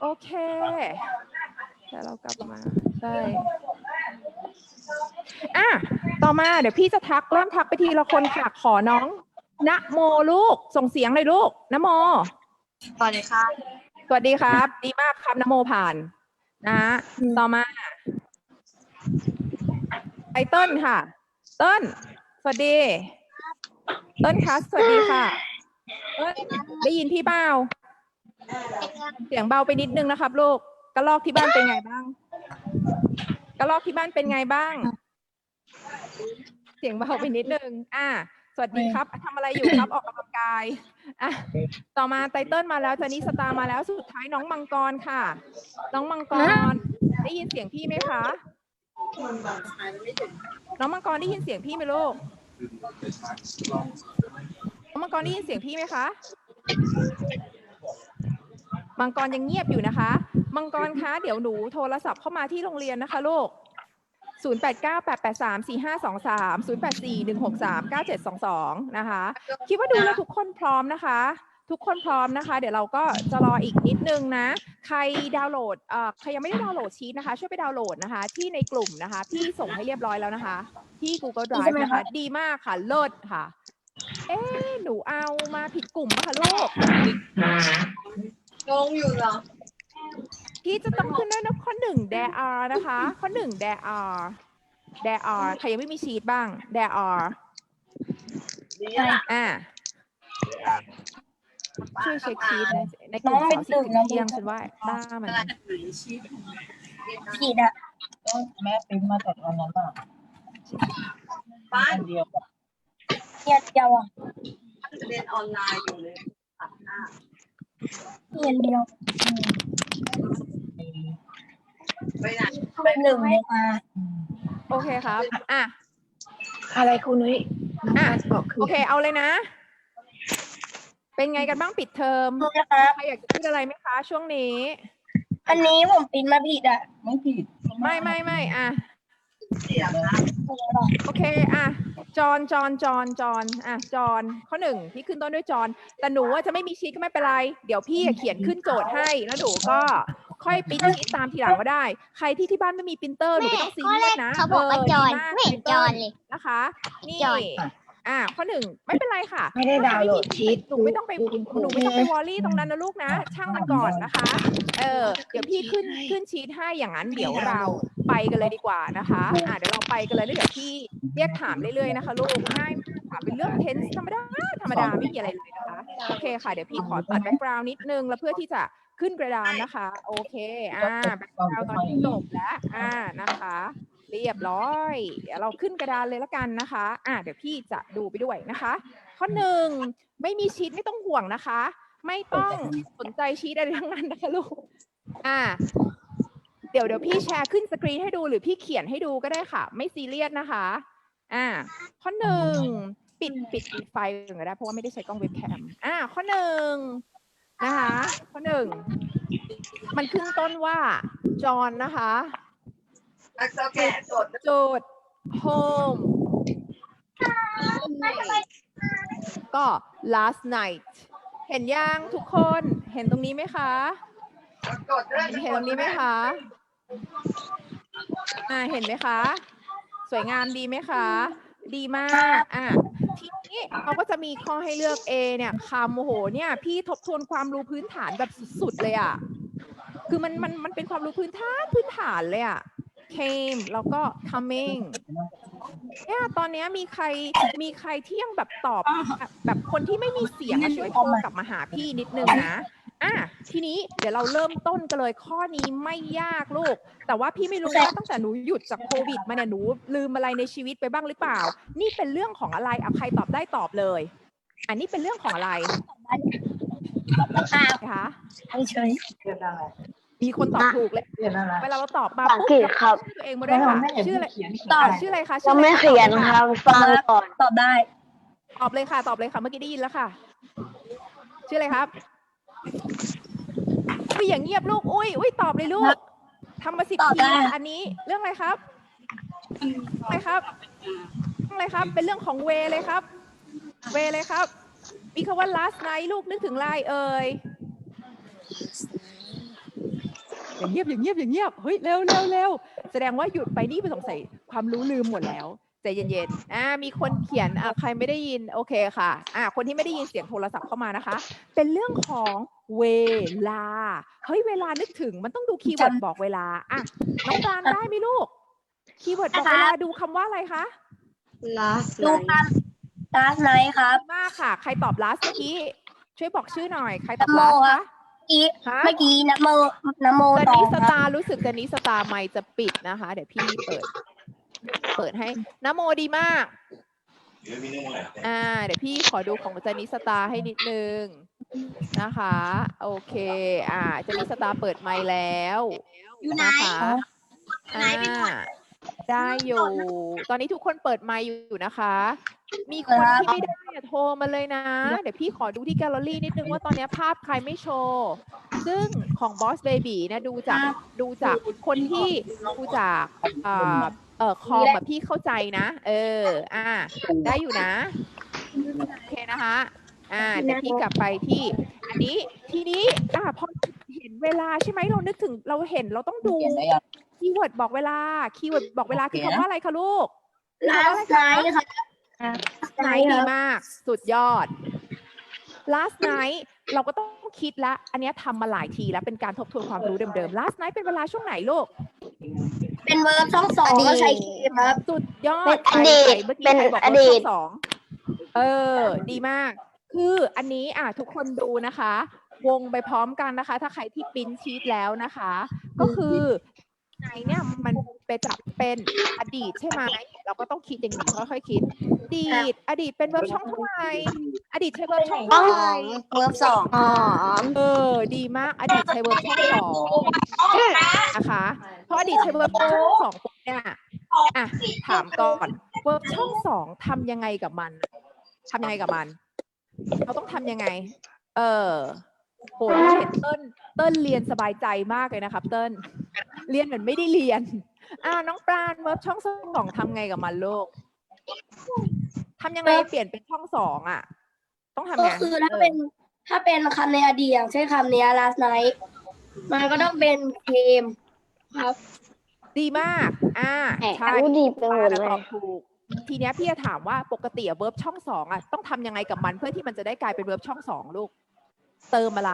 โอเคเดี๋ยวเรากลับมาใช่อะต่อมาเดี๋ยวพี่จะทักเริ่มทักไปทีละคนค่ะขอน้องนะโมลูกส่งเสียงเลยลูกนะโม สวัสดีค่ะ สวัสดีครับ ดีมากครับนะโมผ่านนะต่อมาไอเติ้ลค่ะ เติ้ลสวัสดี เติ้ลคะสวัสดีค่ะเติ้ลได้ยินพี่เปล่า เสียงเบาไปนิดนึงนะครับลูกกระลอกที่บ้านเป็นไงบ้างกระลอกที่บ้านเป็นไงบ้าง เสียงเบาไปนิดนึงอ่าสวัสดีครับทำอะไรอยู่ครับออกกำลังกายอะต่อมาไตเติ้ลมาแล้วจานิสตาร์มาแล้วสุดท้ายน้องมังกรค่ะ น้องมังกร ได้ยินเสียงพี่ไหมคะน้องมังกรได้ยินเสียงพี่ไหมลูกน้องมังกรได้ยินเสียงพี่ไหมคะ มังกรยังเงียบอยู่นะคะ มังกรคะเดี๋ยวหนูโทรศัพท์เข้ามาที่โรงเรียนนะคะลูก 0 8 9 8 8 3 4 5 2 3 0 8 4 1 6 3 9 7 2 2 นะคะ คิดว่าดูแล้วทุกคนพร้อมนะคะ ทุกคนพร้อมนะคะ เดี๋ยวเราก็จะรออีกนิดนึงนะ ใครดาวน์โหลดเอ่อใครยังไม่ได้ดาวน์โหลดชีตนะคะ ช่วยไปดาวน์โหลดนะคะ ที่ในกลุ่มนะคะ พี่ส่งให้เรียบร้อยแล้วนะคะ ที่ Google ใช่ Drive ไหมนะคะคะ ดีมากค่ะ เลิศค่ะ เอ๊ะหนูเอามาผิดกลุ่มปะคะลูก งงอยู่เหรอพี่จะต้องขึ้นด้วยนะข้อหนึ่ง there are นะคะ ข้อหนึ่ง there are there are ใครยังไม่มีชีตบ้าง there are อ่าช่วยเช็คชีตในในกลุ่มน้องไม่สาวสิตื่บนน้องเที่ยงฉันว่าบ้ามันผิดอะก็แม่ปริ้นมาจากวันนั้นอะบ้านอันเดียวกับเรียนเดียวอะเรียนออนไลน์อยู่เลยตัดหน้า เรียนเดียวไปไหนเป็นหนึ่งเลยมาโอเคครับ อะ อะไรคุณนุ้ยอะบอกคือโอเค เอาเลยนะ เป็นไงกันบ้างปิดเทอมนะครับใครอยากจะพูดอะไรไหมคะ ช่วงนี้ อันนี้ผมปริ้นมาผิดอะ ไม่ผิด ไม่ไม่ไม่อะ เสียงนะโอเค อะ จอนจอนจอนจอนอะจอนข้อหนึ่งพี่ขึ้นต้นด้วยจอนแต่หนูว่าจะไม่มีชีทก็ไม่เป็นไร เดี๋ยวพี่อะเขียนขึ้นโจทย์ให้ แล้วหนูก็ค่อยปริ้นชีทตามทีหลังก็ได้ ใครที่ที่บ้านไม่มีปรินเตอร์หนูไม่ต้องซีเรียสนะเขาบอกว่าจอนดีากไม่เห็นจอนเลยนะคะนี่จ อนอะข้อหนึ่งไม่เป็นไรค่ะไม่ได้ดาวน์โหลดชีตหนูไม่ต้องไปหนูไม่ต้องไปวอรี่ตรงนั้นนะลูกนะ ช่างมันก่อนนะคะ เออ เดี๋ยวพี่ขึ้นขึ้นชีทให้อย่างนั้นเดี๋ยวเราไปกันเลยดีกว่านะคะ อะเดี๋ยวเราไปกันเลยแล้วเดี๋ยวพี่เรียกถามเรื่อยๆนะคะลูกง่ายถามเป็นเรื่องเทนส์ธรรมดาธรรมดาไม่มีอะไรเลยนะคะโอเคค่ะเดี๋ยวพี่ขอตัดแบ็กกราวน์นิดนึงแล้วเพื่อที่จะขึ้นกระดานนะคะ โอเค อ่าแบ็กกราวน์ตอนนี้จบแล้วอ่านะคะ เรียบร้อย เดี๋ยวเราขึ้นกระดานเลยละกันนะคะ อ่าเดี๋ยวพี่จะดูไปด้วยนะคะ ข้อหนึ่งไม่มีชีตไม่ต้องห่วงนะคะ ไม่ต้องสนใจชีตอะไรทั้งนั้นนะคะลูก อ่าเดี๋ยวเดี๋ยวพี่แชร์ขึ้นสกรีนให้ดูหรือพี่เขียนให้ดูก็ได้ค่ะ ไม่ซีเรียสนะคะ อ่า ข้อหนึ่งปิดปิดปิดไฟก่อนก็ได้เพราะว่าไม่ได้ใช้กล้องเว็บแคมอ่า ข้อหนึ่งนะคะ ข้อหนึ่งมันขึ้นต้นว่าจอห์นนะคะ แล้วก็แกะจดโจทย์ home ก็ last night เห็นยังทุกคนเห็นตรงนี้ไหมคะ จดด้วยเห็นตรงนี้ไหมคะ อ่า เห็นไหมคะ สวยงามดีไหมคะ ดีมาก อะ ทีนี้เขาก็จะมีข้อให้เลือก A เนี่ยคำโอ้โห เนี่ย พี่ทบทวนความรู้พื้นฐานแบบสุดๆเลยอะ คือมันมันมันเป็นความรู้พื้นฐานพื้นฐานเลยอะ came แล้วก็ coming เนี่ยตอนเนี้ยมีใครมีใครที่ยังแบบตอบแบบแบบคนที่ไม่มีเสียงอะช่วยโทรกลับมาหาพี่นิดนึงนะอะทีนี้เดี๋ยวเราเริ่มต้นกันเลยข้อนี้ไม่ยากลูก แต่ว่าพี่ไม่รู้ว่าตั้งแต่หนูหยุดจากโควิดมาเนี่ยหนูลืมอะไรในชีวิตไปบ้างหรือเปล่า นี่เป็นเรื่องของอะไรอะใครตอบได้ตอบเลย อันนี้เป็นเรื่องของอะไรอ่านะคะเฉยเรียนอะไร มีคนตอบถูกเลยเรียนอะไรเวลาเราตอบมาภาษาอังกฤษครับชื่อตัวเองมาด้วยค่ะไม่เห็นชื่ออะไรเขียนตอบชื่ออะไรคะชื่ยัองอะไรไม่เขียนครับฟังก่อนตอบได้ ตอบเลยค่ะ ตอบเลยค่ะ เมื่อกี้ได้ยินแล้วค่ะ ชื่ออะไรครับอุ้ยอย่างเงียบลูก อุ้ยอุ้ยตอบเลยลูกทำมาสิบตอบทีได้แล้วอันนี้เรื่องอะไรครับอะไรครับเรื่องอะไรครับ เป็นเรื่องของเวเลยครับ เวเลยครับ มีคำว่า last night ลูกนึกถึงอะไรเอ่ย อย่างเงียบอย่างเงียบอย่างเงียบเฮ้ยเร็วเร็วเร็วแสดงว่าหยุดไปนี่เป็นสงสัยความรู้ลืมหมดแล้วใจเย็นๆอ่ามีคนเขียนอ่าใครไม่ได้ยินโอเคค่ะอ่าคนที่ไม่ได้ยินเสียงโทรศัพท์เข้ามานะคะ เป็นเรื่องของเวลาเฮ้ยเวลานึกถึงมันต้องดูคีย์เวิร์ดบอกเวลาอะน้องปรางได้ไหมลูกคีย์เวิร์ดบอกเวลาดูคำว่าอะไรคะ last ดู night ครับลาสไนท์ครับมากค่ะ ใครตอบ last เมื่อกี้ช่วยบอกชื่อหน่อย ใครตอบนโม last ครัคะ บอีฮะเมื่อกี้นะโมนะโมเจนต่อนี่สครับตาร์รู้สึกเจนนี่สตาร์ไม่จะปิดนะคะ เดี๋ยวพี่เปิด เปิดให้นะโมดีมากอ่า เดี๋ยวพี่ขอดูของเจนนี่สตาร์ให้นิดนึงนะคะ โอเค อ่าเจนนี่สตาร์เปิดไมค์แล้วอยู่ไหนนะคะอ่าได้อยู่ ตอนนี้ทุกคนเปิดไมค์อยู่นะคะ มีคนที่ไม่ได้อะโทรมาเลยนะ เดี๋ยวพี่ขอดูที่แกลเลอรี่นิดนึงว่าตอนนี้ภาพใครไม่โชว์ ซึ่งของ Boss Baby นะดูจากดูจากคนที่ดูจากเอ่อเอ่อคอมแบบพี่เข้าใจนะ เออ อ่า ได้อยู่นะ โอเคนะคะ อ่าเดี๋ยวพี่กลับไปที่ อันนี้ทีนี้อ่าพอเห็นเวลาใช่ไหมเรานึกถึงเราเห็นเราต้องดูเขียนได้ยังคีย์เวิร์ดบอกเวลาคีย์เวิร์ดบอกเวลาคือโอเคนะคำว่าอะไรคะลูกลาสไนท์ครับ ไนท์ดีมาก สุดยอด last night เราก็ต้องคิดละ อันเนี้ยทำมาหลายทีแล้วเป็นการทบทวนความรู้เดิมๆ last night เป็นเวลาช่วงไหนลูก เป็นเวิร์บช่องสองก็ใช้คีย์ครับ สุดยอเป็ดนอดีตใครเมื่อกี้เป็นใครบอกอว่าดีช่ตองสองเออ ดีมาก คืออันนี้อะทุกคนดูนะคะ วงไปพร้อมกันนะคะ ถ้าใครที่ปริ้นชีตแล้วนะคะ ก็คือ ไหนเนี่ยมันไปจับเป็นอดีตใช่ไหมเราก็ต้องคิดอย่างนี้ค่อยๆคิด อดีต อดีตเป็นเวิร์บช่องเท่าไหร่อดีตใช้เวิร์บช่องเท่าไหร่เวิร์บสองอ๋อเออดีมากอดีตใช้เวิร์บช่องสองนะคะเพราะอดีตใช้เวิร์บช่องสองปุ๊บเนี่ยอะถามก่อนเวิร์บช่องสองทำยังไงกับมันทำยังไงกับมัน เราต้องทำยังไง เออ โหเห็นเติ้ลเติ้ลเรียนสบายใจมากเลยนะครับ เติ้ลเรียนเหมือนไม่ได้เรียนอ่าน้องปราณเวิร์บช่องสองทำไงกับมันลูกทำยังไงเปลี่ยนเป็นช่องสองอะ ต้องทำก็ไงคือถ้าเป็นถ้าเป็นคำในอดีตอย่างเช่นคำเนี้ย last night มันก็ต้องเป็นเกมครับ ดีมาก อ่าใช่รู้ดีไปหมดปาน่ะเลตอยบถูกทีเนี้ยพี่จะถามว่าปกติเวิร์บช่องสองอะต้องทำยังไงกับมันเพื่อที่มันจะได้กลายเป็นเวิร์บช่องสองลูก เติมอะไร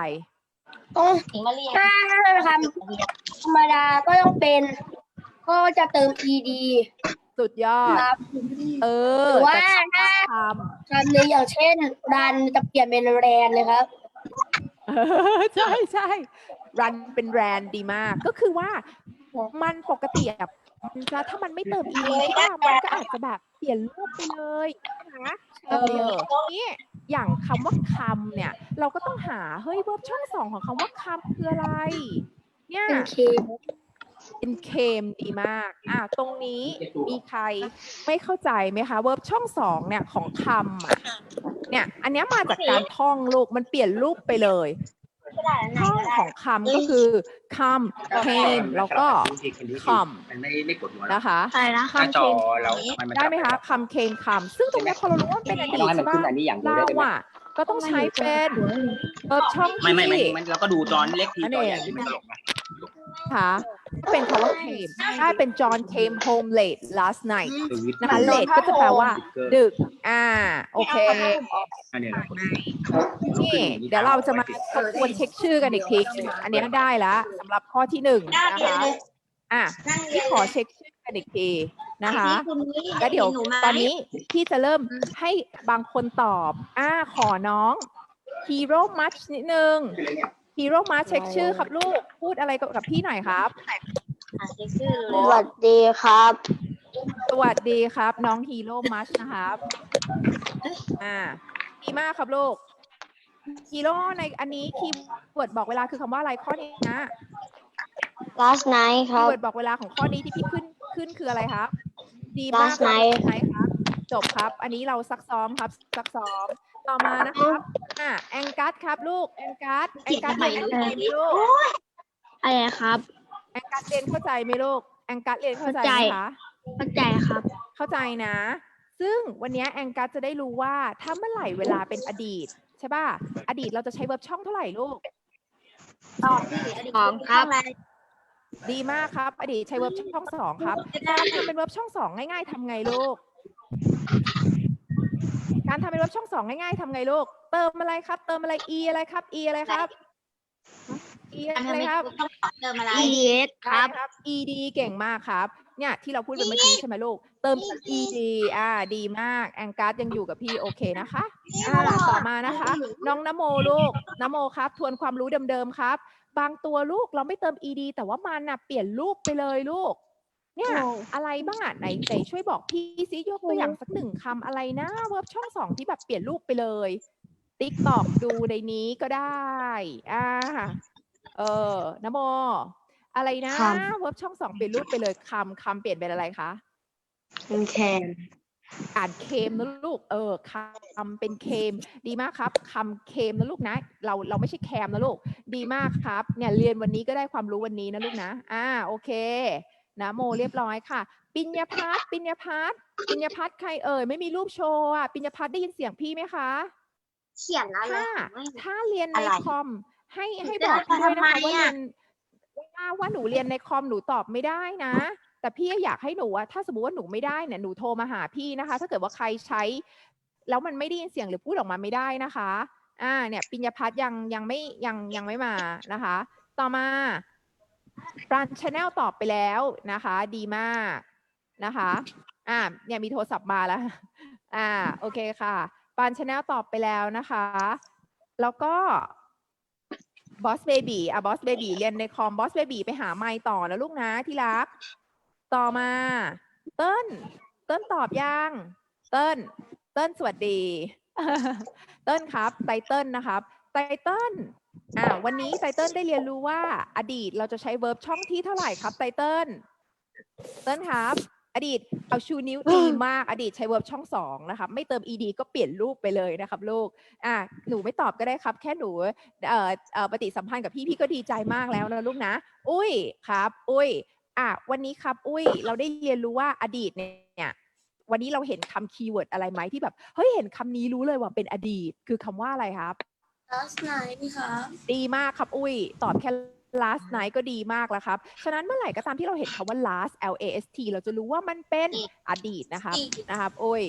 ต้องถึงมาเรียนถ้าคำธรรมดาก็ต้องเป็น ก็จะเติม ed สุดยอด ครับเอหอรือว่าแต่ถ้าทคำหนึงอย่างเช่นรันจะเปลี่ยนเป็นแรนเลยครับำเออใช่ใช่รันเป็นแรนดีมาก ก็คือว่ามันปกติอะมันจะถ้ามันไม่เติม e ก็มันก็อาจจะแบบเปลี่ยนรูปไปเลยนะเออนี่ อย่างคำว่าคำเนี่ย เราก็ต้องหาเฮ้ยเวิร์บช่องสองของคำว่าคำคืออะไร เนี่ยเป็นเคมเป็นเคมดีมากอะตรงนี้มีใครไม่เข้าใจไหมคะเวิร์บช่องสองเนี่ยของคำอะเนี่ย อันเนี้ยมาจากการท่องลูกมันเปลี่ยนรูปไปเลย ท่องของคำก็คือคำเคมแล้วก็คอมมันไม่ไม่กดหัวเรานะคะใช่นะหน้าคำจเคอมเรามันได้ไหมคะคำเคมคำซึ่งตรงเนี้ยพอเรารู้ว่ามันเป็นอไม่ดีต้องตให้มันใช่ขึ้นปะอันนี้อย่างเดียวเราได้ไหมอะก็ต้องใช้เป็นเวิร์บช่องไม่ไม่ไม่ที่มันเราก็ดูจอเล็กทีอันจนี้อใหญ่ที่ไม่ตลกนะ ค่ะ ก็เป็นคำว่า came ถ้าเป็น John came home late last night คือวิทย์นะคะ late ก็จะแปลว่า ดึก อ่า โอเค อันนี้เรากดนี่เดี๋ยวเราจะมาทบทวนเช็คชื่อกันอีกที อันนี้ได้แล้วสำหรับข้อที่หนึ่งนะคะอะพี่ขอเช็คชื่อกันอีกทีนะคะแล้วเดี๋ยวตอนนี้พี่จะเริ่มให้บางคนตอบ อ่าขอน้อง Hero Match นิดนึง Hero Match เช็คชื่อครับลูก พูดอะไรกับพี่หน่อยครับ สวัสดีครับ สวัสดีครับ น้องฮีโร่มัชนะครับ อ่าดีมากครับลูกฮีโร่ในอันนี้คีย์เวิร์ดบอกเวลาคือคำว่าอะไรข้อนี้นะ last night คคีรัย์บเวิร์ดบอกเวลาของข้อนี้ที่พี่ขึ้นขึ้นคืออะไรครับ ดีมาก Last night ใช่ครับ จบครับ อันนี้เราซักซ้อมครับ ซักซ้อม ต่อมานะครับอ่าแองกัสครับลูกแองกัสแองกัสเรียนเข้าใจไหมลูกอะไรครับ แองกัสเรียนเข้าใจไหมลูกแองกัสเรียนเข้าใจไหมเข้าใจคะเข้าใจครับ เข้าใจนะ ซึ่งวันนี้แองกัสจะได้รู้ว่าถ้าเมื่อไหร่เวลาเป็นอดีตใช่ป่ะอดีตเราจะใช้เวิร์บช่องเท่าไหร่ลูกสองครับดีมากครับ อดีตใช้เวิร์บช่องสองครับการทำเป็นเวิร์บช่องสองง่าย ๆทำไงลูก การทำเป็นเวิร์บช่องสองง่ายๆทำไงลูก เติมอะไรครับ เติมอะไร e อะไรครับ e อะไรครับ e อะไรครับเติมอะไร EDS ครับได้ครับ ed เก่งมากครับ เนี่ยที่เราพูดกันเมื่อกี้ใช่ไหมลูก เติม ed อ่าดีมาก แองการ์ดยังอยู่กับพี่โอเคนะคะอ่าต่อมานะคะ น้องนโมลูกนโมครับ ทวนความรู้เดิมๆครับ บางตัวลูกเราไม่เติม ed แต่ว่ามันน่ะเปลี่ยนรูปไปเลยลูก เนี่ย อะไรบ้างอะไหนไหนช่วยบอกพี่ซิยกตัวอย่างสักหนึ่งคำอะไรนะเวิร์บช่องสองที่แบบเปลี่ยนรูปไปเลยติ๊กตอกดูในนี้ก็ได้อ่าเออนโม อะไรนะคเวิร์บช่องสองเปลี่ยนรูปไปเลยคำคำเปลี่ยนเป็นอะไรคะเป็นแคนอ่านเคมนะลูก เออคำเป็นเคม ดีมากครับคำเคมนะลูกนะ เราเราไม่ใช่แคมนะลูก ดีมากครับ เนี่ยเรียนวันนี้ก็ได้ความรู้วันนี้นะลูกนะ อ่าโอเค นะโมเรียบร้อยค่ะ ปิญญพัฒน์ปิญญพัฒน์ปิญญพัฒน์ใครเอ่ยไม่มีรูปโชว์อะปิญญพัฒน์ได้ยินเสียงพี่ไหมคะ เขียนอะไร ถ้าถ้าเรียนในอะไรคอม ให้ให้จะบอกด้วยนะคะทำไมว่าเรีอะยนว่าว่าหนูเรียนในคอมหนูตอบไม่ได้นะ แต่พี่อยากให้หนูอะถ้าสมมติว่าหนูไม่ได้เนี่ยหนูโทรมาหาพี่นะคะ ถ้าเกิดว่าใครใช้ แล้วมันไม่ได้ยินเสียงหรือพูดออกมาไม่ได้นะคะอ่าเนี่ย ปิญญพัฒน์ยังยังไม่ยังยังไม่มานะคะ ต่อมา ปรันชาแนลตอบไปแล้วนะคะ ดีมากนะคะอ่าเนี่ยมีโทรศัพท์มาแล้วอ่าโอเคค่ะปรันชาแนลตอบไปแล้วนะคะ แล้วก็บอสเบบีอะบอสเบบีเรียนในคอมบอสเบบีไปหาไมค์ต่อนะลูกนะที่รัก ต่อมา เติ้ลเติ้ลตอบยังเติ้ลเติ้ลสวัสดี เติ้ลครับไตเติ้ลนะครับไตเติ้ล อ่าวันนี้ไตเติ้ลได้เรียนรู้ว่า อดีตเราจะใช้เวิร์บช่องที่เท่าไหร่ครับไตเติ้ลเติ้ลครับ อดีตเอาชูนิ้วดีมากอดีตใช้เวิร์บช่องสองนะครับไม่เติม ed ก็เปลี่ยนรูปไปเลยนะครับลูกอะหนูไม่ตอบก็ได้ครับ แค่หนูเอ่อเอ่อปฏิสัมพันธ์กับพี่พี่ก็ดีใจมากแล้วนะลูกนะ อุ้ยครับ อุ้ยอะวันนี้ครับ อุ้ยเราได้เรียนรู้ว่าอดีตเนี่ยวันนี้เราเห็นคำคีย์เวิร์ดอะไรไหมที่แบบเฮ้ยเห็นคำนี้รู้เลยว่าเป็นอดีต คือคำว่าอะไรครับ last night ครับ ดีมากครับ อุ้ย ตอบแค่ last night ก็ดีมากแล้วครับ ฉะนั้นเมื่อไหร่ก็ตามที่เราเห็นคำว่า last l a s t เราจะรู้ว่ามันเป็นอดีตนะครับ นะครับ อุ้ย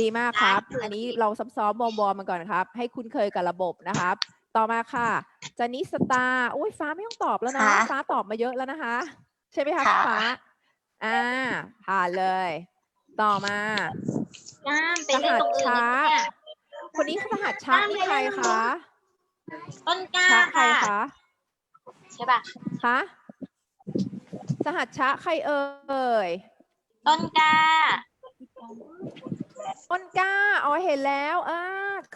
ดีมากครับ อันนี้เราซ้อมๆวอร์มๆมันก่อนครับ ให้คุ้นเคยกับระบบนะครับ ต่อมาค่ะจานิสตาร์อุ้ยฟ้าไม่ต้องตอบแล้วนะ ค่ะฟ้าตอบมาเยอะแล้วนะคะ ใช่ไหมคะค่ะ ฟ้า อ่า ผ่านเลย ต่อมา น้ำสหัสช้าคนนี้สหัสช้านี่ใครคะ ต้นกล้าช้าใครค่ะ คะใช่ป่ะ คะสหัสช้าใครเอ่ย ต้นกล้า ต้นกล้า อ๋อ เห็นแล้วอ่า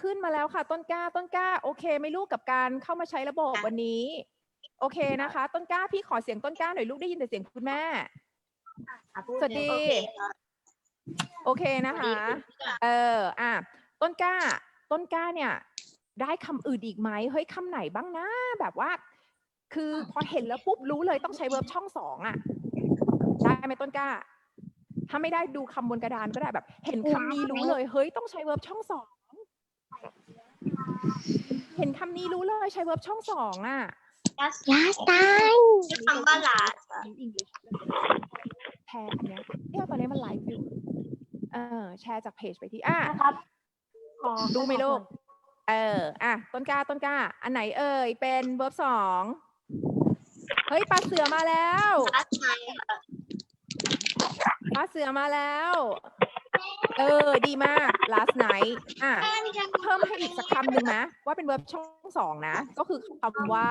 ขึ้นมาแล้วค่ะ ต้นกล้า ต้นกล้า โอเคไหม่ลูกกับการเข้ามาใช้ระบบค่ะ วันนี้ โอเคนะคะ ต้นกล้า พี่ขอเสียงต้นกล้าหน่อยลูกได้ยินแต่เสียงคุณแม่ สวัสดี โอเคนะคะ เออ อะ ต้นกล้า ต้นกล้าเนี่ย ได้คำอื่นอีกไหมเฮ้ยคำไหนบ้างนะแบบว่า คือพอเห็นแล้วปุ๊บรู้เลยต้องใช้เวิร์บช่องสองอะได้ไหมต้นกล้า ถ้าไม่ได้ดูคำบนกระดานก็ได้แบบ เห็นคำนี้รู้เลย เฮ้ยต้องใช้เวิร์บช่องสองเห็นคำนี้รู้เลยใช้เวิร์บช่องสองอะ last night คำว่า last แชร์อันเนี้ยเนี่ยตอนนี้มันไลฟ์อยู่เออแชร์จากเพจไปที่อะดูไหมลูก เออ อะ ต้นกล้า ต้นกล้า อันไหนเอ่ย เป็นเวิร์บสอง เฮ้ย ปลาเสือมาแล้ว last night ปลาเสือมาแล้ว เออ ดีมาก last night อะ เพิ่มให้อีกสักคำหนึ่งนะ ว่าเป็นเวิร์บช่องสองนะ ก็คือคำว่า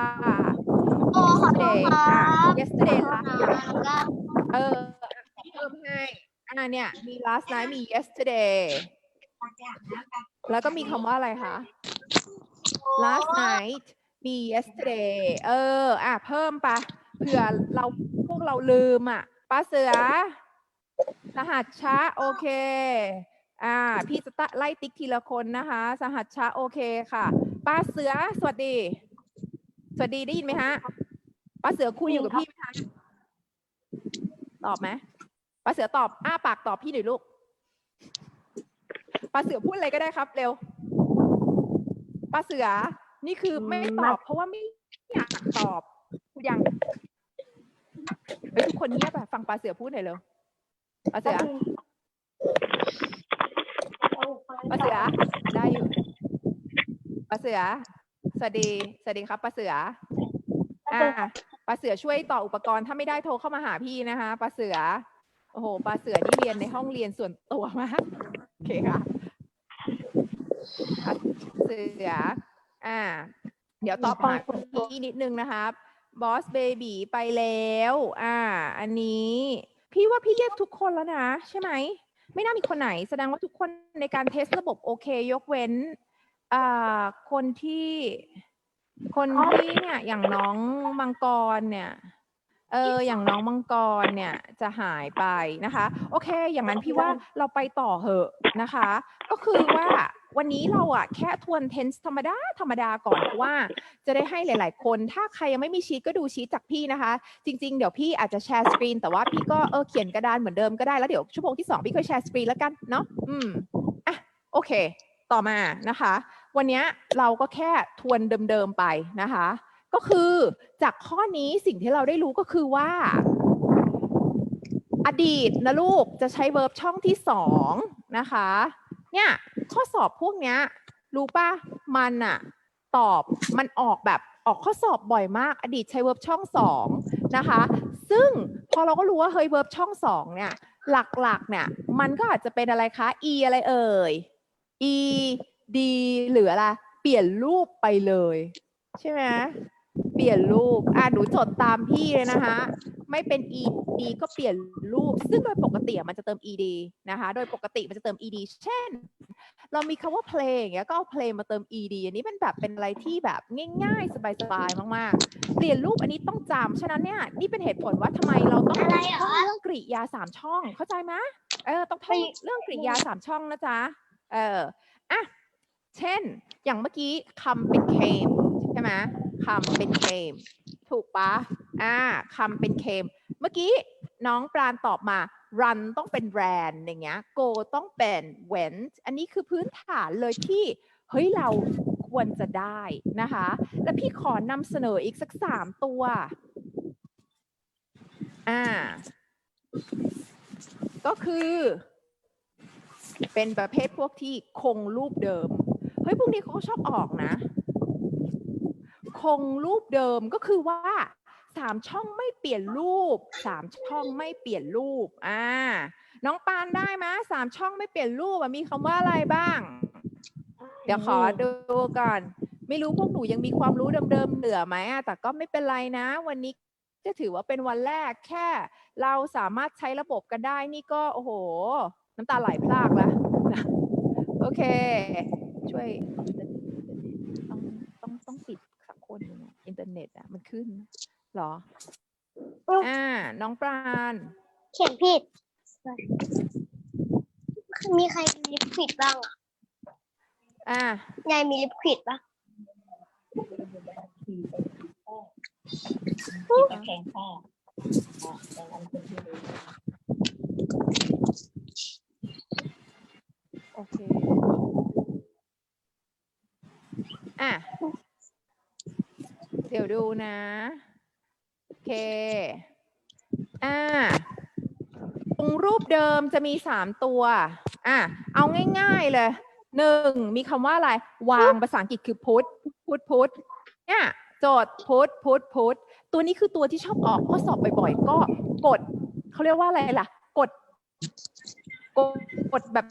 โอ้ขอโทษ yesterday ครัอะ บ yesterday last แล้ว night ก็เอออะเพิ่มให้ อ่าเนี่ย มี last night มี yesterday แล้วก็ แล้วก็มีคำว่าอะไรคะ last night มี yesterday เออ อะ เพิ่มปะเผื่อเราพวกเราลืมอะป้าเสือ สหัสช้าโอเค อ่า พี่จะตะไล่ติ๊กทีละคนนะคะ สหัสช้าโอเคค่ะป้าเสือ สวัสดี สวัสดีได้ยินไหมฮะป้าเสือคุยอยู่กับพี่ไหมคะ ตอบไหมป้าเสือตอบ อ้าปากตอบพี่หน่อยลูก ป้าเสือพูดอะไรก็ได้ครับ เร็วป้าเสือ นี่คือไม่ตอบ เพราะว่าไม่อยากตอบพูดยังเฮ้ยทุกคนเงียบอะฟังปลาเสือพูดหน่อยเร็วปลาเสือปลาเสือได้อยู่ปลาเสือ สวัสดีสวัสดีครับปลาเสือ อ่าปลาเสือช่วยต่ออุปกรณ์ถ้าไม่ได้โทรเข้ามาหาพี่นะคะปลาเสือ โอ้โหปลาเสือนี่เรียนในห้องเรียนส่วนตัวมากโอ เคค่ะเสืออ่า เดี๋ยวตอบหาพี่นิดนึงนะครับบอสเบบีไปแล้ว อ่า อันนี้ พี่ว่าพี่เรียกทุกคนแล้วนะ ใช่ไหม ไม่น่ามีคนไหน แสดงว่าทุกคนในการเทสระบบโอเค ยกเว้นอ่าคนที่ คนที่เนี่ย อย่างน้องมังกรเนี่ย เอออย่างน้องมังกรเนี่ยจะหายไปนะคะ โอเค อย่างนั้นพี่ว่าเราไปต่อเหอะนะคะ ก็คือว่าวันนี้เราอะแค่ทวนเทนส์ธรรมดาธรรมดาก่อนว่า จะได้ให้หลาย ๆ คนถ้าใครยังไม่มีชีตก็ดูชีตจากพี่นะคะ จริง ๆ เดี๋ยวพี่อาจจะแชร์สกรีนแต่ว่าพี่ก็เออเขียนกระดานเหมือนเดิมก็ได้แล้วเดี๋ยวชั่วโมงที่สองพี่ก็แชร์สกรีนแล้วกันเนาะอืมอะโอเค ต่อมานะคะ วันนี้เราก็แค่ทวนเดิม ๆ ไปนะคะ ก็คือจากข้อนี้สิ่งที่เราได้รู้ก็คือว่า อดีตนะลูกจะใช้เวิร์บช่องที่สองนะคะ เนี่ยข้อสอบพวกเนี้ยรู้ป่ะมันอะตอบมันออกแบบออกข้อสอบบ่อยมาก อดีตใช้เวิร์บช่องสองนะคะ ซึ่งพอเราก็รู้ว่าเฮ้ยเวิร์บช่องสองเนี่ย หลักๆเนี่ย มันก็อาจจะเป็นอะไรคะ e อะไรเอ่ย e d หรืออะไรเปลี่ยนรูปไปเลย ใช่ไหม เปลี่ยนรูป อะหนูจดตามพี่เลยนะคะ ไม่เป็น ed ก็เปลี่ยนรูป ซึ่งโดยปกติอะมันจะเติม ed นะคะ โดยปกติมันจะเติม ed เช่น เรามีคำว่า play อย่างเงี้ย ก็เอา play มาเติม ed อันนี้เป็นแบบเป็นอะไรที่แบบง่าย ๆ สบายๆ มากๆ เปลี่ยนรูปอันนี้ต้องจำ ฉะนั้นเนี่ยนี่เป็นเหตุผลว่าทำไมเราต้องอะไรเหรอ ท่องเรื่องกริยาสามช่อง เข้าใจไหมเออ ต้องท่องเรื่องกริยาสามช่องนะจ๊ะ เออ อะ เช่น อย่างเมื่อกี้คำเป็น came ใช่ไหม คำเป็น came ถูกปะอ่าคำเป็น came เมื่อกี้น้องปราณตอบมา run ต้องเป็น ran อย่างเงี้ย go ต้องเป็น went อันนี้คือพื้นฐานเลยที่เฮ้ยเราควรจะได้นะคะ แล้วพี่ขอนำเสนออีกสักสามตัว อ่า ก็คือ เป็นประเภทพวกที่คงรูปเดิม เฮ้ย พวกนี้เขาชอบออกนะ คงรูปเดิมก็คือว่าสามช่องไม่เปลี่ยนรูปสามช่องไม่เปลี่ยนรูปอ่าน้องปานได้ไหมสามช่องไม่เปลี่ยนรูปมีคำว่าอะไรบ้าง เดี๋ยวขอดูก่อน ไม่รู้พวกหนูยังมีความรู้เดิมๆเหลือไหมแต่ก็ไม่เป็นไรนะ วันนี้จะถือว่าเป็นวันแรกแค่ เราสามารถใช้ระบบกันได้นี่ก็โอ้โห น้ำตาไหลพรากแล้วนะโอเค ช่วยต้องต้องต้องปิดสักคนหนึ่งอะอิน เทอร์เน็ตอะ มันขึ้นเหรอ อ่า น้องปราณ เขียนผิด มีใครมีลิปควิดบ้างอะอ่ายายมีลิปควิดปะแข็งแค่โอเค อะเดี๋ยวดูนะ โอเค อ่า ตรงรูปเดิมจะมีสามตัว อะ เอาง่าย ๆ เลย หนึ่ง มีคำว่าอะไร วางภาษาอังกฤษคือพุทพุทพุทเนี่ยโจทย์พุทพุทพุทตัวนี้คือตัวที่ชอบออกข้อสอบบ่อยๆ ก็กด เขาเรียกว่าอะไรล่ะ กด กดกดแบบ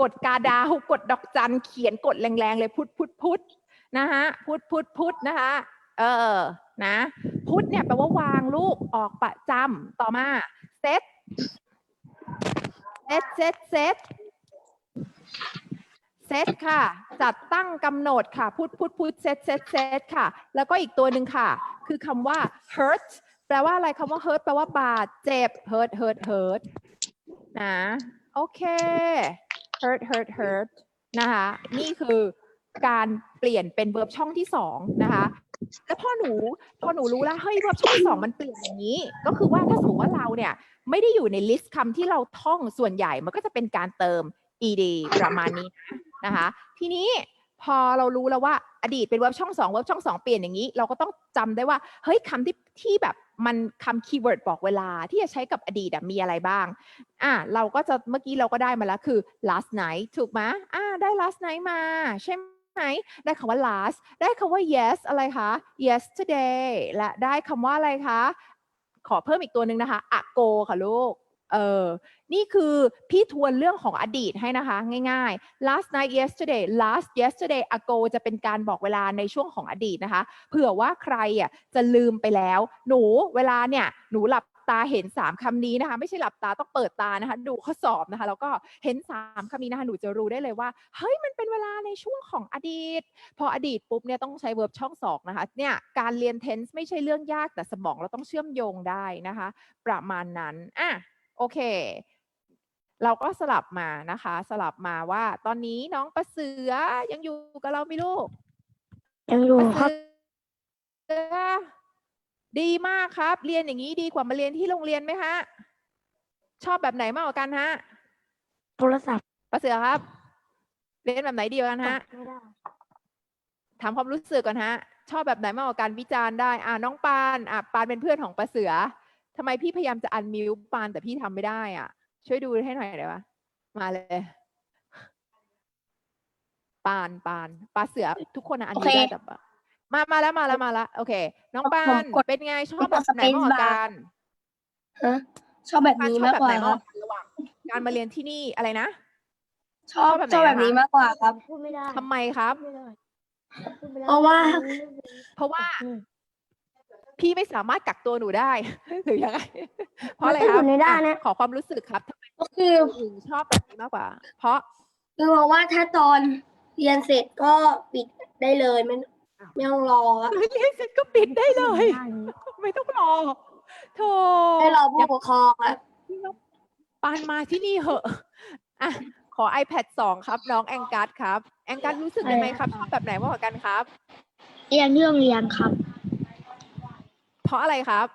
กดกาดาว กดดอกจันเขียนกดแรงๆเลยพุทพุทพุทนะฮะพุทพุทพุทนะคะ เออ นะ พุทเนี่ยแปลว่าวางลูกออกประจำต่อมาเซตเซตเซตเซตเซตค่ะ จัดตั้งกำหนดค่ะ พุทพุทพุทเซตเซตเซตค่ะ แล้วก็อีกตัวหนึ่งค่ะ คือคำว่า hurt แปลว่าอะไรคำว่า hurt แปลว่าบาดเจ็บ hurt hurt hurt นะ โอเค hurt hurt hurt นะคะ นี่คือการเปลี่ยนเป็นเวิร์บช่องที่สองนะคะ แล้วพอหนูพอหนูรู้แล้วเฮ้ยเวิร์บช่องสองมันเปลี่ยนอย่างนี้ ก็คือว่าถ้าสมมติว่าเราเนี่ยไม่ได้อยู่ในลิสต์คำที่เราท่องส่วนใหญ่มันก็จะเป็นการเติม ed ประมาณนี้นะนะคะ ทีนี้พอเรารู้แล้วว่าอดีตเป็นเวิร์บช่องสองเวิร์บช่องสองเปลี่ยนอย่างนี้ เราก็ต้องจำได้ว่าเฮ้ยคำที่ที่แบบมันคำคีย์เวิร์ดบอกเวลาที่จะใช้กับอดีตมีอะไรบ้าง อะเราก็จะเมื่อกี้เราก็ได้มาแล้วคือ last night ถูกไหมอ่าได้ last night มาใช่ไหม ได้คำว่า last ได้คำว่า yes อะไรคะ yesterday และได้คำว่าอะไรคะ ขอเพิ่มอีกตัวหนึ่งนะคะ ago ค่ะลูก เออ นี่คือพี่ทวนเรื่องของอดีตให้นะคะ ง่ายๆ last night yesterday last yesterday ago จะเป็นการบอกเวลาในช่วงของอดีตนะคะ เผื่อว่าใครอะจะลืมไปแล้ว หนูเวลาเนี่ย หนูหลับ ตาเห็น 3คำนี้นะคะ ไม่ใช่หลับตาต้องเปิดตานะคะ ดูข้อสอบนะคะ แล้วก็เห็น 3คำนี้นะคะหนูจะรู้ได้เลยว่า เฮ้ยมันเป็นเวลาในช่วงของอดีต พออดีตปุ๊บเนี่ยต้องใช้ verb ช่องสองนะคะเนี่ยการเรียน tense ไม่ใช่เรื่องยากแต่สมองเราต้องเชื่อมโยงได้นะคะ ประมาณนั้นอะโอเค เราก็สลับมานะคะ สลับมาว่า ตอนนี้น้องประเสือยังอยู่กับเราไหมลูกยังอยู่ประครับเสือ ดีมากครับ เรียนอย่างนี้ดีกว่ามาเรียนที่โรงเรียนไหมฮะ ชอบแบบไหนมากกว่ากันฮะโทรศัพท์ประเสือครับ เรียนแบบไหนดีกว่ากันฮะไม่ได้ถามความรู้สึกก่อนฮะ ชอบแบบไหนมากกว่ากันวิจารณ์ได้ อ่าน้องปานอะปานเป็นเพื่อนของประเสือทำไมพี่พยายามจะอันมิวปานแต่พี่ทำไม่ได้ อะ ช่วยดูให้หน่อยได้ปะมาเลยปานปานปลาเสือทุกคนอะอันมิวโอเคได้แต่ปะ มามาแล้วมาแล้วมาแล้วโอเค น้องปาผมนกดเป็นไงชอบกแบดบไหนมากกว่า space bar กันฮะชอบแบบปานนี้ชอบมากแบบกว่าไหนคมารักบกว่าระหว่างการมาเรียนที่นี่อะไรนะ ชอบชอบแบบไหนชอบแบบอะคะ นี้มากกว่าครับ พูดไม่ได้ทำไมครับพูดไม่ได้พูดไม่ได้เพราะว่า เพราะว่า พี่ไม่สามารถกักตัวหนูได้ หรือยังไง เพราะอะไรมันคก็รับอยู่ในด้านอะนะขอความรู้สึกครับทำไมก็คือถึงชอบแบบนี้มากกว่า เพราะ คือเพราะว่าถ้าตอนเรียนเสร็จก็ปิดได้เลยไม่ ไม่ต้องรออะเรียนเสร็จก็ปิดได้เลยด้านนี้ไม่ต้องรอโธ่ได้รอผู้ปกครองอะปานมาที่นี่เหอะอะขอ iPad 2 ครับ น้องแองกัสครับ แองกัสรู้สึกยังไงครับชอบแบบไหนมากกว่ากันครับ เรียนที่โรงเรียนครับ เพราะอะไรครับ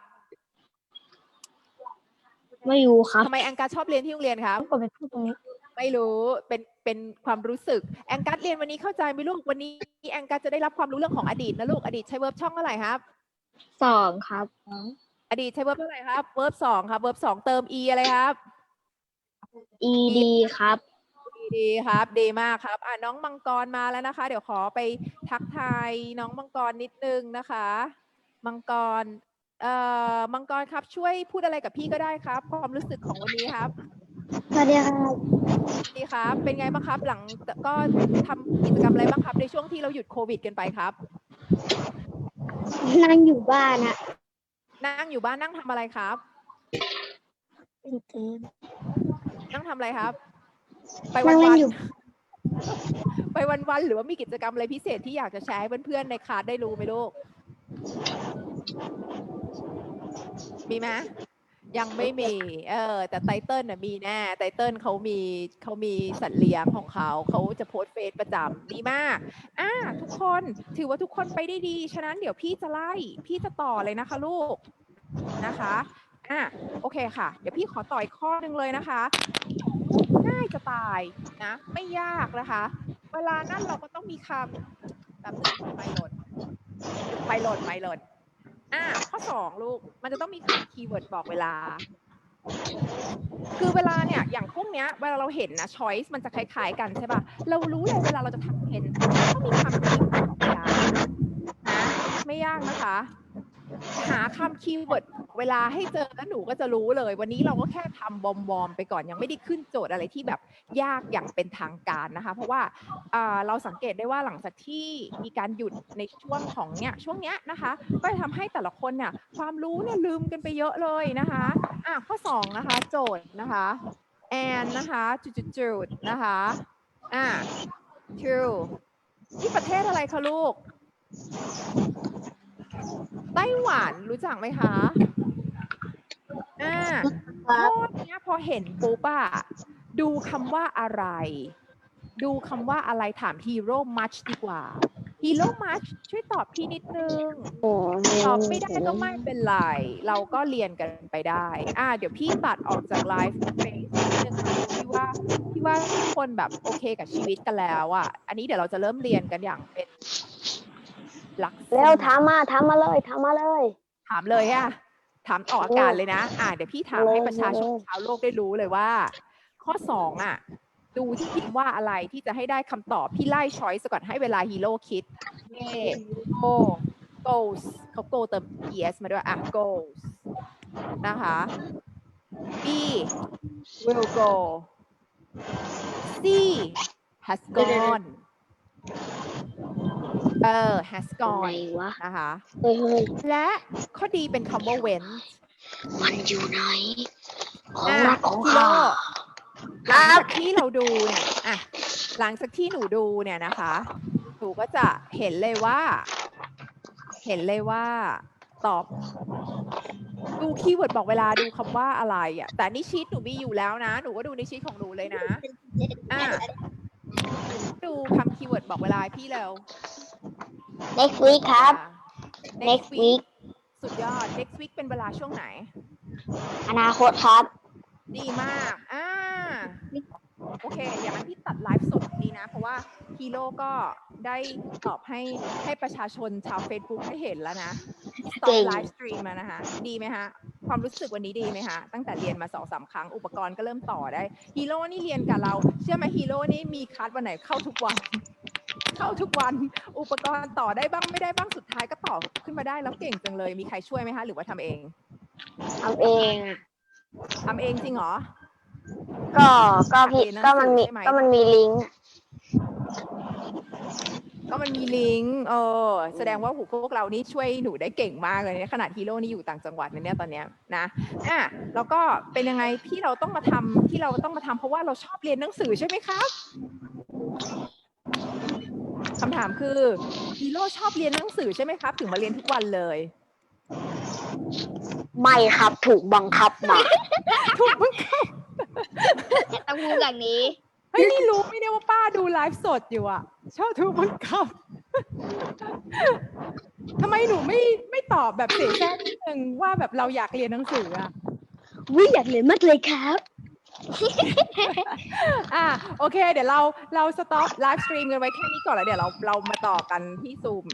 ไม่รู้ครับทำไมแองกัสชอบเรียนที่โรงเรียนครับกดไปพูดตรงนี้ ไม่รู้เป็นเป็นความรู้สึกแองกัสเรียนวันนี้เข้าใจไหมลูกวันนี้แองกัสจะได้รับความรู้เรื่องของอดีตนะลูกอดีตใช้เวิร์บช่องเท่าไหร่ครับสองครับ อดีตใช้เวิร์บเท่าไหร่ครับเวิร์บสองครับเวิร์บสองเติม e อะไรครับ ed ครับดีครับดีมากครับอะน้องมังกรมาแล้วนะคะ เดี๋ยวขอไปทักทายน้องมังกรนิดนึงนะคะ มังกรเอ่อมังกรครับช่วยพูดอะไรกับพี่ก็ได้ครับ ความรู้สึกของวันนี้ครับ สวัสดีครับดีครับ เป็นไงบ้างครับหลังก็ทำกิจกรรมอะไรบ้างครับ ในช่วงที่เราหยุดโควิดกันไปครับ นั่งอยู่บ้านฮะนั่งอยู่บ้านนั่งทำอะไรครับ เล่นเกม นั่งทำอะไรครับ ไปนั่วันงเล่วันนอยู่ไปวันวันๆหรือว่ามีกิจกรรมอะไรพิเศษที่อยากจะแชร์ให้เพื่อนๆในคลาสได้รู้ไหมลูกมีไหม ยังไม่มี เออ แต่ไตเติ้ลน่ะมีแน่ไตเติ้ลเขามีเขามีสัตว์เลี้ยงของเขา เขาจะโพสต์เฟซประจำดีมาก อ่า ทุกคนถือว่าทุกคนไปได้ดี ฉะนั้นเดี๋ยวพี่จะไล่ พี่จะต่อเลยนะคะลูกนะคะ อะโอเคค่ะ เดี๋ยวพี่ขอต่ออีกข้อหนึ่งเลยนะคะ ง่ายจะตายนะ ไม่ยากนะคะ เวลานั้นเราก็ต้องมีคำแบบไปหลดไปหลดไปหลด อ่าข้อสองลูกมันจะต้องมีคำคีย์เวิร์ดบอกเวลา คือเวลาเนี่ยอย่างพวกเนี้ยเวลาเราเห็นนะช้อยส์มันจะคล้ายๆกันใช่ป่ะเรารู้เลยเวลาเราจะทำเห็นต้องมีคำคีย์เวิร์ดบอกเวลานะไม่ยากนะคะ หาคำคีย์เวิร์ดเวลาให้เจอแล้วหนูก็จะรู้เลย วันนี้เราก็แค่ทำบอมบอมๆไปก่อนยังไม่ได้ขึ้นโจทย์อะไรที่แบบยากอย่างเป็นทางการนะคะ เพราะว่าเราสังเกตได้ว่าหลังจากที่มีการหยุดในช่วงของเนี้ยช่วงเนี้ยนะคะ ก็จะทำให้แต่ละคนเนี่ยความรู้เนี่ยลืมกันไปเยอะเลยนะคะอะข้อสองนะคะโจทย์นะคะแอนนะคะจุดๆๆนะคะอะ true ที่ประเทศอะไรคะลูก ไต้หวันรู้จักไหมคะอ่าครับข้อเนี้ยพอเห็นปุ๊บอะดูคำว่าอะไร ดูคำว่าอะไรถามฮีโร่มัชดีกว่าฮีโร่มัชช่วยตอบพี่นิดนึง ตอบไม่ได้ก็ไม่เป็นไร เราก็เรียนกันไปได้ อ่า เดี๋ยวพี่ตัดออกจากไลฟ์เฟซนิดนึงค่ะพี่ว่าพี่ว่าทุกคนแบบโอเคกับชีวิตกันแล้วอะ อันนี้เดี๋ยวเราจะเริ่มเรียนกันอย่างเป็น หลักเร็วถามมาถามมาเลยถามมาเลย ถามเลยอะถามออกอากาศเลยนะ อ่าเดี๋ยวพี่ถามให้เลยประชาชนเลยชาวโลกได้รู้เลยว่า ข้อสองอะ ดูที่พิมพ์ว่าอะไรที่จะให้ได้คำตอบพี่ไล่ช้อยส์ก่อนให้เวลาฮีโร่คิด A go goes เขา go เติม es มาด้วย อะ goes นะคะ B will go C has เดี๋ยวๆ gone เออ has ไหน gone วะนะคะ เฮ้ยเฮ้ยและข้อดีเป็นคำว่า when มันอยู่ไหนของอะรักของพี่ข้าโลหลังจากที่เราดูเนี่ยอะหลังจากที่หนูดูเนี่ยนะคะ หนูก็จะเห็นเลยว่า เห็นเลยว่า ตอบ ดูคีย์เวิร์ดบอกเวลาดูคำว่าอะไรอะ แต่นี่ชีตหนูมีอยู่แล้วนะ หนูก็ดูในชีตของหนูเลยนะ อะดูคำคีย์เวิร์ดบอกเวลาให้พี่เร็ว next week ครับอะ next week สุดยอด next week เป็นเวลาช่วงไหน อนาคตครับ ดีมาก อ่า โอเค อย่างนั้นพี่ตัดไลฟ์สดดีนะ เพราะว่าฮีโร่ก็ได้ตอบให้ให้ประชาชนชาว Facebook ได้เห็นแล้วนะตอเก่บงไลฟ์สตรีมมานะคะ ดีไหมฮะ ความรู้สึกวันนี้ดีไหมฮะ ตั้งแต่เรียนมาสองสามครั้ง อุปกรณ์ก็เริ่มต่อได้ ฮีโร่นี่เรียนกับเรา เชื่อไหมฮีโร่นี่มีคัสวันไหนเข้าทุกวัน เข้าทุกวัน อุปกรณ์ต่อได้บ้างไม่ได้บ้างสุดท้ายก็ต่อขึ้นมาได้แล้วเก่งจังเลย มีใครช่วยไหมคะ หรือว่าทำเองทำเองอะทำเองจริงเหรอ ก็ก็พี่เรียนหนังก็มันมีสือใช่ไหม ก็มันมีลิงก์อะก็มันมีลิงก์เออแสดงว่าหูพวกเรานี่ช่วยหนูได้เก่งมากเลยเนี่ยขนาดฮีโร่นี่อยู่ต่างจังหวัดนะเนี่ยตอนเนี้ยนะอะแล้วก็เป็นยังไงที่เราต้องมาทำที่เราต้องมาทำเพราะว่าเราชอบเรียนหนังสือใช่ไหมครับ คำถามคือฮีโร่ชอบเรียนหนังสือใช่ไหมครับ ถึงมาเรียนทุกวันเลย ไม่ครับถูกบังคับมาถูกบังคับต้องพูดอย่างนี้เฮ้ยนี่รู้ไหมเนี่ยว่าป้าดูไลฟ์สดอยู่อะ ชอบถูกบังคับทำไมหนูไม่ไม่ตอบแบบเสียแซ่นิดนึงว่าแบบเราอยากเรียนหนังสืออะวิอยากเรียนมากเลยครับ อะโอเค เดี๋ยวเราเราสต็อปไลฟ์สตรีมกันไว้แค่นี้ก่อนแล้วเดี๋ยวเราเรามาต่อกันที่ซูม